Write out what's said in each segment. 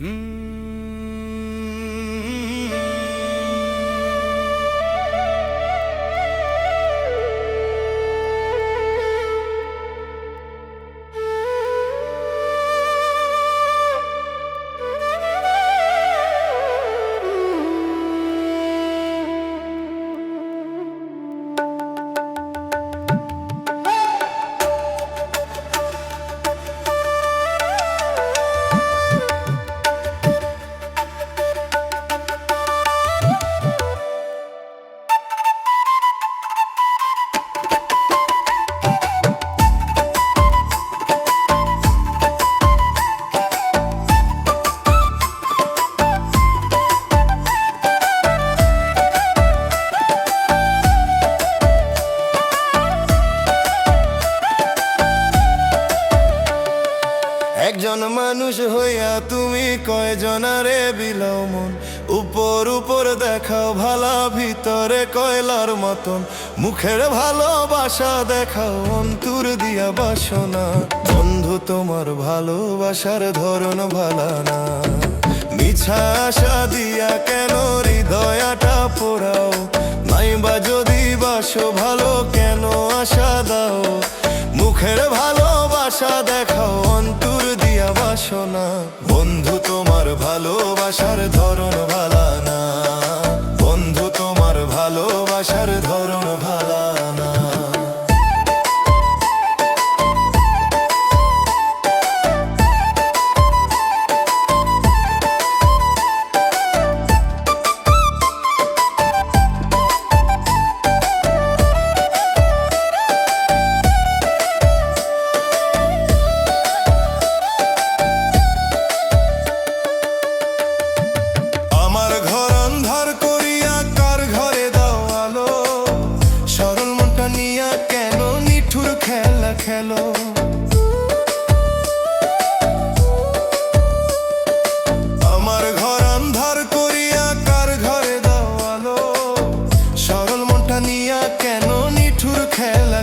Mm. একজন মানুষ হইয়া তুমি কয়জনারে বিলাও মন? উপর উপর দেখাও ভালা, ভিতরে কয়লার মতন। মুখের ভালোবাসা দেখাও, অন্তর দিয়া বাসনা। বন্ধু, তোমার ভালোবাসার ধরন ভালা না। মিছা আশা দিয়া কেন হৃদয়াটা পোড়াও? নাইবা যদি বাসো, ভালো কেন আশা দাও? মুখের ভালোবাসা দেখাও, অন্তর বাসনা। বন্ধু তোমার ভালোবাসার ধরন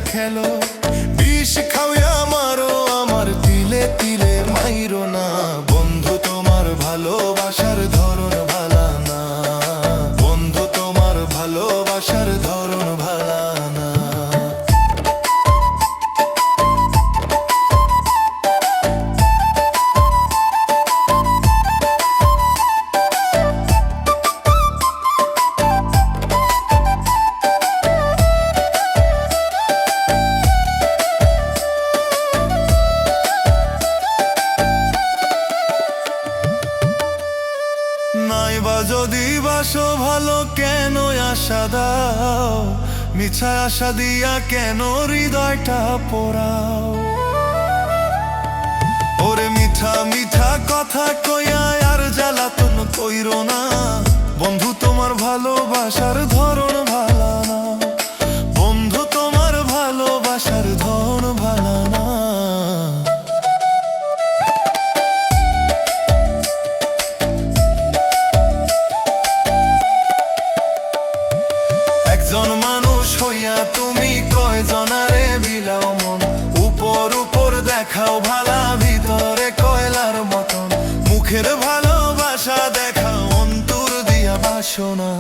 Keller কেন আশা দাও? মিছা আশা দিয়া কেন হৃদয়টা পোড়াও? ওরে মিঠা মিঠা কথা কইয়া আর জ্বালাতন কইরো না। তুমি কয়জনারে বিলাও মন? উপর উপর দেখাও ভালা, ভিতরে কয়লার মতন। মুখের ভালোবাসা দেখাও, অন্তর দিয়া বাসনা।